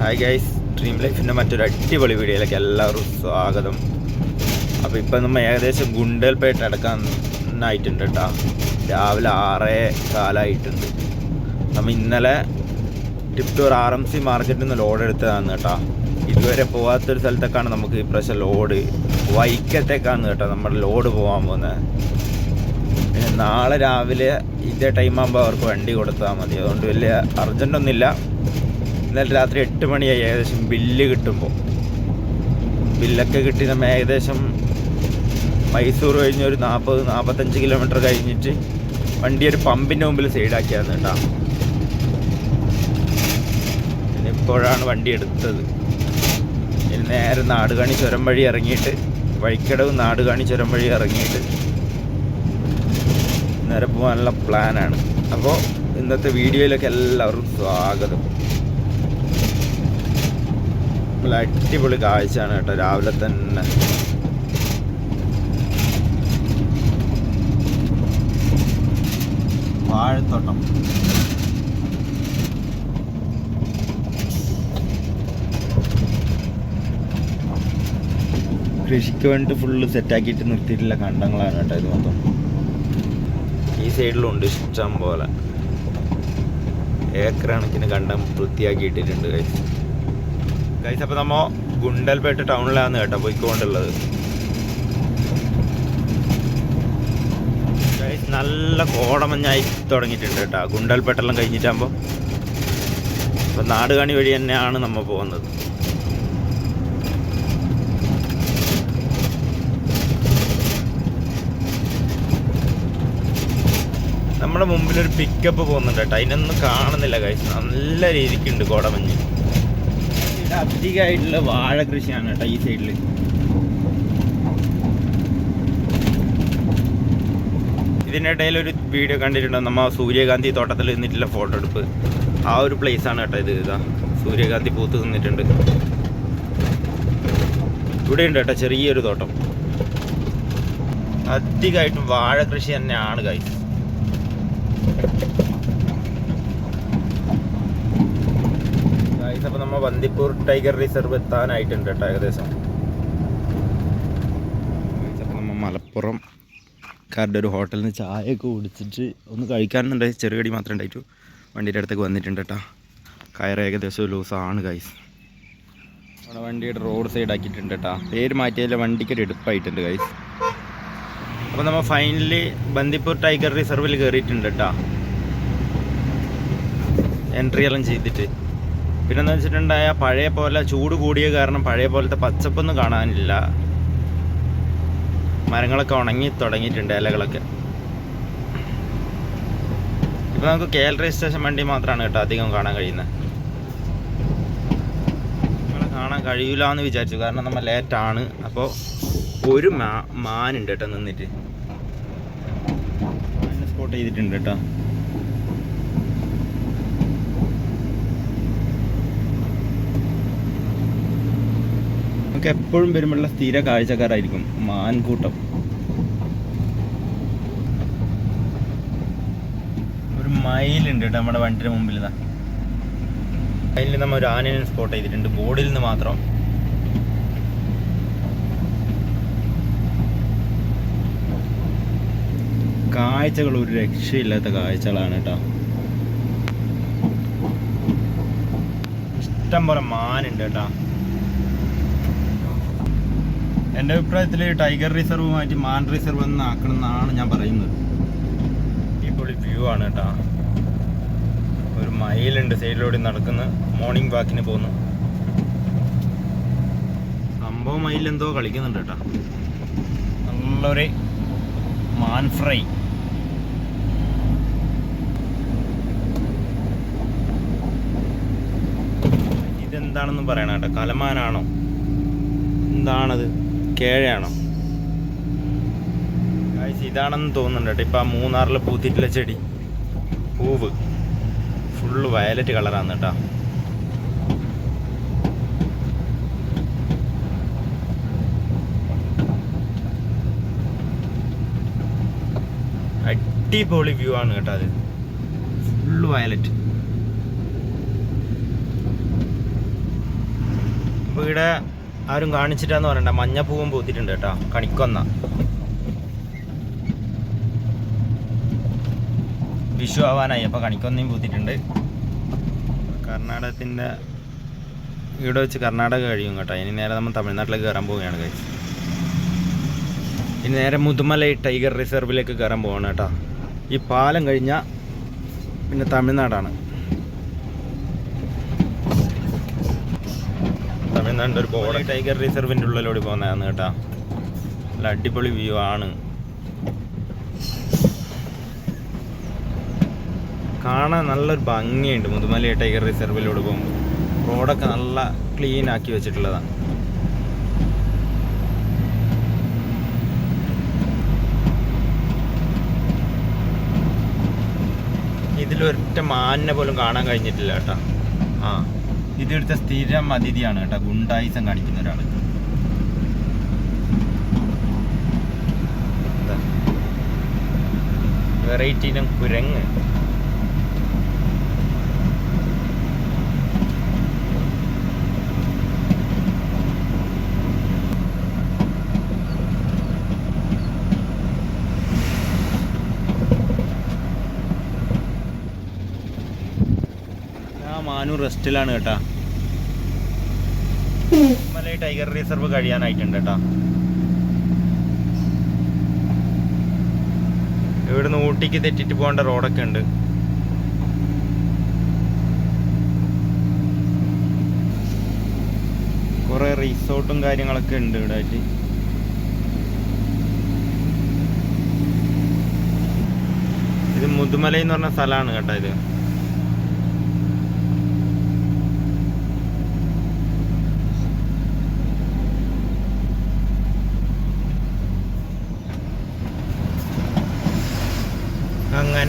Hi guys dream ലൈഫിന്റെ മറ്റൊരു അടിപൊളി വീഡിയോയിലേക്ക് എല്ലാവരും സ്വാഗതം. അപ്പോൾ ഇപ്പം നമ്മൾ ഏകദേശം ഗുണ്ടൽപേട്ട് അടക്കാനായിട്ടുണ്ട് കേട്ടോ. രാവിലെ ആറേ കാലമായിട്ടുണ്ട് നമ്മൾ ഇന്നലെ ടിപ്റ്റൂർ ആർ എം സി മാർക്കറ്റിൽ നിന്ന് ലോഡ് എടുത്തതാണ് കേട്ടോ. ഇതുവരെ പോകാത്തൊരു സ്ഥലത്തേക്കാണ് നമുക്ക് ഈ പ്രാവശ്യം ലോഡ് വൈക്കത്തേക്കാണ് കേട്ടോ നമ്മുടെ ലോഡ് പോകാൻ പോകുന്നത്. പിന്നെ നാളെ രാവിലെ ഇതേ ടൈം ആകുമ്പോൾ അവർക്ക് വണ്ടി കൊടുത്താൽ മതി. അതുകൊണ്ട് വലിയ അർജന്റ് ഒന്നുമില്ല. ഇന്നലെ രാത്രി എട്ട് മണിയായി. ഏകദേശം ബില്ല് കിട്ടുമ്പോൾ ബില്ലൊക്കെ കിട്ടി നമ്മൾ ഏകദേശം മൈസൂർ കഴിഞ്ഞ് ഒരു നാൽപ്പത് നാൽപ്പത്തഞ്ച് കിലോമീറ്റർ കഴിഞ്ഞിട്ട് വണ്ടി ഒരു പമ്പിന്റെ മുമ്പിൽ സൈഡാക്കിയായിരുന്നു കേട്ടോ. ഇപ്പോഴാണ് വണ്ടി എടുത്തത്. ഇനി നേരെ നാടുകാണി ചുരം വഴി ഇറങ്ങിയിട്ട് വഴിക്കടവ് നാടുകാണി ചുരം വഴി ഇറങ്ങിയിട്ട് നേരെ പോകാനുള്ള പ്ലാനാണ്. അപ്പോൾ ഇന്നത്തെ വീഡിയോയിലൊക്കെ എല്ലാവർക്കും സ്വാഗതം. നല്ല അടിപൊളി കാഴ്ചയാണ് കേട്ടോ രാവിലെ തന്നെ. വാഴത്തോട്ടം. കൃഷിക്ക് വേണ്ടി ഫുള്ള് സെറ്റാക്കിയിട്ട് നിർത്തിയിട്ടുള്ള കണ്ടങ്ങളാണ് കേട്ടോ ഇത് മൊത്തം. ഈ സൈഡിലുണ്ട് ഇഷ്ടം പോലെ. ഏക്കർ കണക്കിന് കണ്ടം വൃത്തിയാക്കിയിട്ടിട്ടുണ്ട് കൈസ് കൈസ് അപ്പോൾ നമ്മ ഗുണ്ടൽപേട്ട് ടൗണിലാണ് കേട്ടോ പോയിക്കൊണ്ടുള്ളത്. നല്ല കോടമഞ്ഞായി തുടങ്ങിയിട്ടുണ്ട് കേട്ടോ. ഗുണ്ടൽപേട്ടെല്ലാം കഴിഞ്ഞിട്ടാകുമ്പോൾ അപ്പോൾ നാടുകാണി വഴി തന്നെയാണ് നമ്മൾ പോകുന്നത്. നമ്മുടെ മുമ്പിലൊരു പിക്കപ്പ് പോകുന്നുണ്ട് കേട്ടോ. അതിനൊന്നും കാണുന്നില്ല കഴിച്ച് നല്ല രീതിക്കുണ്ട് കോടമഞ്ഞ്. ഇവിടെ അധികമായിട്ടുള്ള വാഴ കൃഷിയാണ് കേട്ടോ ഈ സൈഡിൽ ഇതിനിടയിൽ ഒരു വീഡിയോ കണ്ടിട്ടുണ്ടോ? നമ്മ സൂര്യകാന്തി തോട്ടത്തിൽ നിന്നിട്ടുള്ള ഫോട്ടോ എടുപ്പ്. ആ ഒരു പ്ലേസ് ആണ് കേട്ടോ ഇത്. ഇതാ സൂര്യകാന്തി പൂത്ത് നിന്നിട്ടുണ്ട്. ഇവിടെ ഉണ്ട് കേട്ടോ ചെറിയൊരു തോട്ടം. അധികമായിട്ടും വാഴ കൃഷി തന്നെയാണ് കഴിച്ചത് ഗൈസ് അപ്പോൾ നമ്മൾ വന്തിപ്പൂർ ടൈഗർ റിസർവ് എത്താനായിട്ടുണ്ട് കേട്ടോ ഏകദേശം. മലപ്പുറം കാരുടെ ഒരു ഹോട്ടലിൽ നിന്ന് ചായയൊക്കെ കുടിച്ചിട്ട് ഒന്ന് കഴിക്കാനുണ്ടായി ചെറുകടി മാത്രമേ ഉണ്ടായിട്ടു. വണ്ടിയുടെ അടുത്തേക്ക് വന്നിട്ടുണ്ട് കേട്ടോ കയറ് ഏകദേശം ലൂസാണ് ഗൈസ് നമ്മുടെ വണ്ടിയുടെ റോഡ് സൈഡ് ആക്കിയിട്ടുണ്ട് കേട്ടോ പേര് മാറ്റിയതിൽ വണ്ടിക്ക് ഒരു എടുപ്പായിട്ടുണ്ട് ഗൈസ് അപ്പോൾ നമ്മൾ ഫൈനലി ബന്ദിപ്പൂർ ടൈഗർ റിസർവിൽ കയറിയിട്ടുണ്ട് കേട്ടോ എൻട്രി എല്ലാം ചെയ്തിട്ട്. പിന്നെ എന്താ വെച്ചിട്ടുണ്ടായ പഴയ പോലെ ചൂട് കൂടിയ കാരണം പഴയ പോലത്തെ പച്ചപ്പൊന്നും കാണാനില്ല. മരങ്ങളൊക്കെ ഉണങ്ങി തുടങ്ങിയിട്ടുണ്ട് ഇലകളൊക്കെ. ഇപ്പം നമുക്ക് കെ എൽ രജിസ്ട്രേഷൻ വണ്ടി മാത്രമാണ് കേട്ടോ അധികം കാണാൻ കഴിയുന്നത്. കാണാൻ കഴിയില്ല എന്ന് വിചാരിച്ചു. കാരണം നമ്മൾ ലേറ്റാണ് അപ്പോൾ ഒരു മാ മാനുണ്ട് കേട്ടോ നിന്നിട്ട്. സ്പോട്ട് ചെയ്തിട്ടുണ്ട് കേട്ടോ. നമുക്ക് എപ്പോഴും വരുമ്പോഴുള്ള സ്ഥിര കാഴ്ചക്കാരായിരിക്കും മാൻകൂട്ടം. ഒരു മയിലുണ്ട് കേട്ടോ നമ്മുടെ വണ്ടിയുടെ മുമ്പിൽ ഇതാ. അതിൽ നമ്മൾ ഒരു ആനയെ സ്പോട്ട് ചെയ്തിട്ടുണ്ട്. ബോർഡിൽ നിന്ന് മാത്രം. കാഴ്ചകൾ ഒരു രക്ഷയില്ലാത്ത കാഴ്ചകളാണ് കേട്ടോ. ഇഷ്ടം പോലെ മാനുണ്ട് കേട്ടോ. എന്റെ അഭിപ്രായത്തിൽ ടൈഗർ റിസർവ് മാറ്റി മാൻ റിസർവ് എന്ന് ആക്കണം എന്നാണ് ഞാൻ പറയുന്നത്. ഇപ്പോൾ വ്യൂ ആണ് കേട്ടോ ഒരു മയിലുണ്ട് സൈഡിലൂടെ നടക്കുന്നു. മോർണിംഗ് വാക്കിന് പോകുന്നു. സംഭവം മയിൽ എന്തോ കളിക്കുന്നുണ്ട് കേട്ടോ നല്ലൊരു മാൻ ഫ്രൈ. ഇതെന്താണെന്ന് പറയണ കേട്ടോ കലമാനാണോ? എന്താണത്? കേഴയാണോ? ഗായ്സ് ഇതാണെന്ന് തോന്നുന്നുണ്ട് കേട്ടോ. ഇപ്പം മൂന്നാറിൽ പൂത്തിട്ടുള്ള ചെടി. പൂവ്. ഫുള്ള് വയലറ്റ് കളറാണ് കേട്ടോ. അടിപൊളി വ്യൂ ആണ് കേട്ടോ അത്. ഫുള്ള് വയലറ്റ് ഇവിടെ ആരും കാണിച്ചിട്ടാന്ന് പറയണ്ട. മഞ്ഞപ്പൂവും പൂത്തിട്ടുണ്ട് കേട്ടോ. കണിക്കൊന്ന. വിഷു ആവാനായി. അപ്പോൾ കണിക്കൊന്നയും പൂത്തിട്ടുണ്ട്. കർണാടകത്തിന്റെ ഇവിടെ വെച്ച് കർണാടക കഴിയും കേട്ടോ. ഇനി നേരെ നമ്മൾ തമിഴ്നാട്ടിലേക്ക് കയറാൻ പോവുകയാണ് കഴിച്ച് ഇനി നേരെ മുതുമലൈ ടൈഗർ റിസർവിലേക്ക് കയറാൻ പോവാണ് കേട്ടോ. ഈ പാലം കഴിഞ്ഞാൽ പിന്നെ തമിഴ്നാടാണ്. തമിഴ്നാടിന്റെ ഒരു ടൈഗർ റിസർവിന്റെ ഉള്ളിലൂടെ പോകുന്നതാണ് കേട്ടോ. നല്ല അടിപൊളി വ്യൂ ആണ്. കാണാൻ നല്ലൊരു ഭംഗിയുണ്ട് മുതുമല ടൈഗർ റിസർവിലൂടെ പോകുമ്പോൾ. റോഡൊക്കെ നല്ല ക്ലീൻ ആക്കി വെച്ചിട്ടുള്ളതാണ്. ഇതിലൊരൊറ്റ മാനിനെ പോലും കാണാൻ കഴിഞ്ഞിട്ടില്ല കേട്ടോ. ആ. ഇതിവിടുത്തെ സ്ഥിരം അതിഥിയാണ് കേട്ടോ. ഗുണ്ടായിസം കാണിക്കുന്ന ഒരാൾ വെറൈറ്റി ഇനം കുരങ്ങ്. ആ മാനു റെസ്റ്റിലാണ് കേട്ടാ. മല ടൈഗർ റിസർവ് കഴിയാനായിട്ടുണ്ട് കേട്ടോ. ഇവിടുന്ന് ഊട്ടിക്ക് തെറ്റിട്ട് പോകേണ്ട റോഡൊക്കെ ഉണ്ട്. കുറേ റിസോർട്ടും കാര്യങ്ങളൊക്കെ ഉണ്ട് ഇവിടെ ആയിട്ട് ഇത് മുതുമല എന്ന് പറഞ്ഞ സ്ഥലമാണ് കേട്ടോ ഇത്.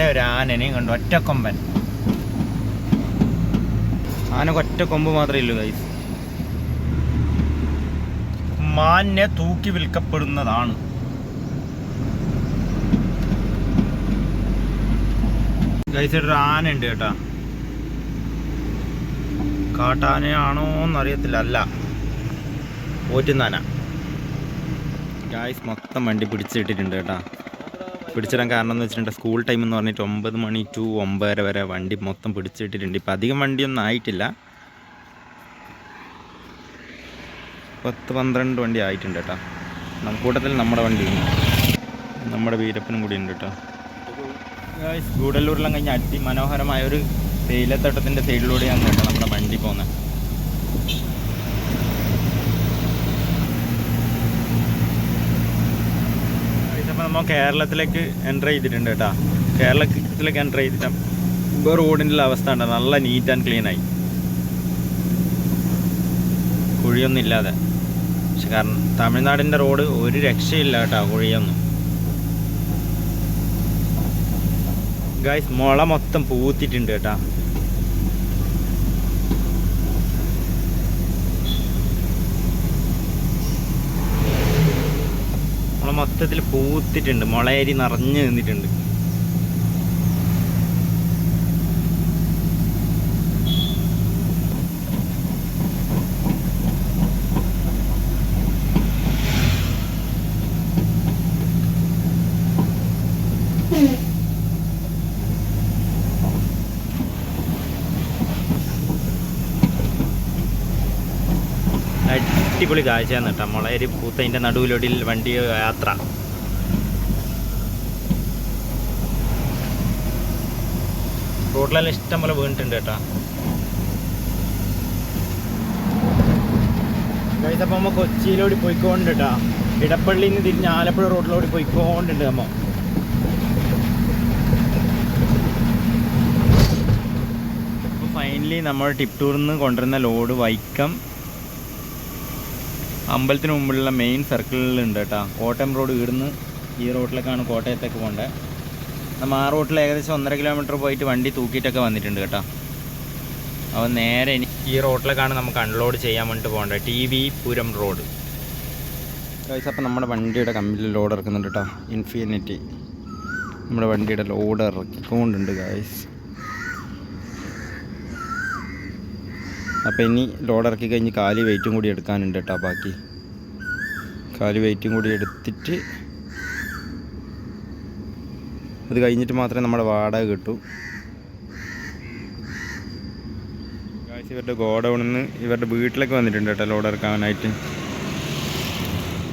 അങ്ങനെ ഒരു ആനനെയും കണ്ടു. ഒറ്റക്കൊമ്പൻ ആനക്ക് ഒറ്റ കൊമ്പ് മാത്രമേ ഉള്ളൂ ഗൈസ് മാന്യ തൂക്കി വിൽക്കപ്പെടുന്നതാണ്. ഗൈസ് ഒരു ആന ഉണ്ട് കേട്ടാ. കാട്ടാനയാണോ എന്നറിയത്തില്ല. അല്ല. പോറ്റുന്നാന. ഗായ്സ് മൊത്തം വണ്ടി പിടിച്ചിട്ടിട്ടുണ്ട് കേട്ടാ. പിടിച്ചിടാൻ കാരണം എന്ന് വെച്ചിട്ടുണ്ടെങ്കിൽ സ്കൂൾ ടൈം എന്ന് പറഞ്ഞിട്ട് ഒമ്പത് മണി ടു ഒമ്പതര വരെ വണ്ടി മൊത്തം പിടിച്ചിട്ടിട്ടുണ്ട്. ഇപ്പം അധികം വണ്ടിയൊന്നും ആയിട്ടില്ല. പത്ത് പന്ത്രണ്ട് വണ്ടി ആയിട്ടുണ്ട് കേട്ടോ. നമുക്ക് കൂട്ടത്തിൽ നമ്മുടെ വണ്ടി നമ്മുടെ വീരപ്പനും കൂടി ഉണ്ട് കേട്ടോ. ഗൂഡല്ലൂരിലും കഴിഞ്ഞ അതിമനോഹരമായ ഒരു തേയിലത്തോട്ടത്തിന്റെ സൈഡിലൂടെയാണ് കേട്ടോ നമ്മുടെ വണ്ടി പോകുന്നത്. ഇതിപ്പോൾ നമ്മൾ കേരളത്തിലേക്ക് എന്റർ ചെയ്തിട്ടുണ്ട് കേട്ടോ. കേരളത്തിലേക്ക് എന്റർ ചെയ്തിട്ട് ഇപ്പോൾ റോഡിന്റെ അവസ്ഥ ഉണ്ട് നല്ല നീറ്റ് ആൻഡ് ക്ലീൻ ആയി. കുഴിയൊന്നും ഇല്ലാതെ. പക്ഷെ കാരണം തമിഴ്നാടിന്റെ റോഡ് ഒരു രക്ഷയില്ല കേട്ടോ കുഴിയൊന്നും. ഗായ്സ് മുള മൊത്തം പൂത്തിട്ടുണ്ട് കേട്ടാ. മുള മൊത്തത്തിൽ പൂത്തിട്ടുണ്ട്. മുളയരി നിറഞ്ഞു നിന്നിട്ടുണ്ട്. അടിപൊളി കാഴ്ചയാണ് കേട്ടോ മുളയരി പൂത്തതിന്റെ നടുവിലൊടിയിൽ വണ്ടി യാത്ര. റോഡിലെല്ലാം ഇഷ്ടം പോലെ വീണിട്ടുണ്ട് കേട്ടോ കഴിഞ്ഞപ്പോൾ നമ്മൾ കൊച്ചിയിലോടി പോയിക്കോണ്ട് കേട്ടോ ഇടപ്പള്ളിയിൽ നിന്ന് തിരിഞ്ഞ് ആലപ്പുഴ റോഡിലോടി പോയിക്കോണ്ടുണ്ട് നമ്മൾ ഫൈനലി നമ്മൾ ടിപ്പ് ടൂറിൽ നിന്ന് കൊണ്ടുവരുന്ന ലോഡ് വൈക്കം അമ്പലത്തിന് മുമ്പിലുള്ള മെയിൻ സർക്കിളിലുണ്ട് കേട്ടോ. കോട്ടയം റോഡ് ഇവിടുന്ന് ഈ റോഡിലേക്കാണ് കോട്ടയത്തേക്ക് പോകേണ്ടത് നമ്മൾ ആ റോട്ടിൽ ഏകദേശം ഒന്നര കിലോമീറ്റർ പോയിട്ട് വണ്ടി തൂക്കിയിട്ടൊക്കെ വന്നിട്ടുണ്ട് കേട്ടോ. അപ്പോൾ നേരെ ഇനി ഈ റോഡിലേക്കാണ് നമുക്ക് അൺലോഡ് ചെയ്യാൻ വേണ്ടിയിട്ട് പോകേണ്ടത് ടി വി പുരം റോഡ് അപ്പോൾ നമ്മുടെ വണ്ടിയുടെ കമ്പനിയിൽ ലോഡ് ഇറക്കുന്നുണ്ട് കേട്ടോ. ഇൻഫിനിറ്റി നമ്മുടെ വണ്ടിയുടെ ലോഡ് ഇറക്കിക്കൊണ്ടുണ്ട് ഗൈസ് അപ്പോൾ ഇനി ലോഡ് ഇറക്കി കഴിഞ്ഞ് കാലി വെയിറ്റും കൂടി എടുക്കാനുണ്ട് കേട്ടോ ബാക്കി. കാലി വെയിറ്റും കൂടി എടുത്തിട്ട് അത് കഴിഞ്ഞിട്ട് മാത്രമേ നമ്മുടെ വാടക കിട്ടൂ. Guys, ഇവരുടെ ഗോഡൗണിൽ നിന്ന് ഇവരുടെ വീട്ടിലേക്ക് വന്നിട്ടുണ്ട് കേട്ടോ ലോഡ് ഇറക്കാനായിട്ട്.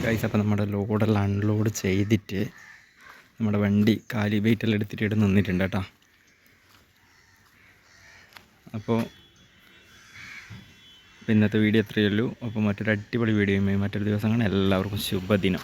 ഗൈസ് അപ്പോൾ നമ്മുടെ ലോഡെല്ലാം അൺലോഡ് ചെയ്തിട്ട് നമ്മുടെ വണ്ടി കാലി വെയിറ്റെല്ലാം എടുത്തിട്ട് ഇവിടെ നിന്നിട്ടുണ്ട് കേട്ടോ അപ്പോൾ ഇന്നത്തെ വീഡിയോ എത്രയേ ഉള്ളൂ. അപ്പോൾ മറ്റൊരു അടിപൊളി വീഡിയോയുമായി മറ്റൊരു ദിവസം കാണാം എല്ലാവർക്കും ശുഭദിനം.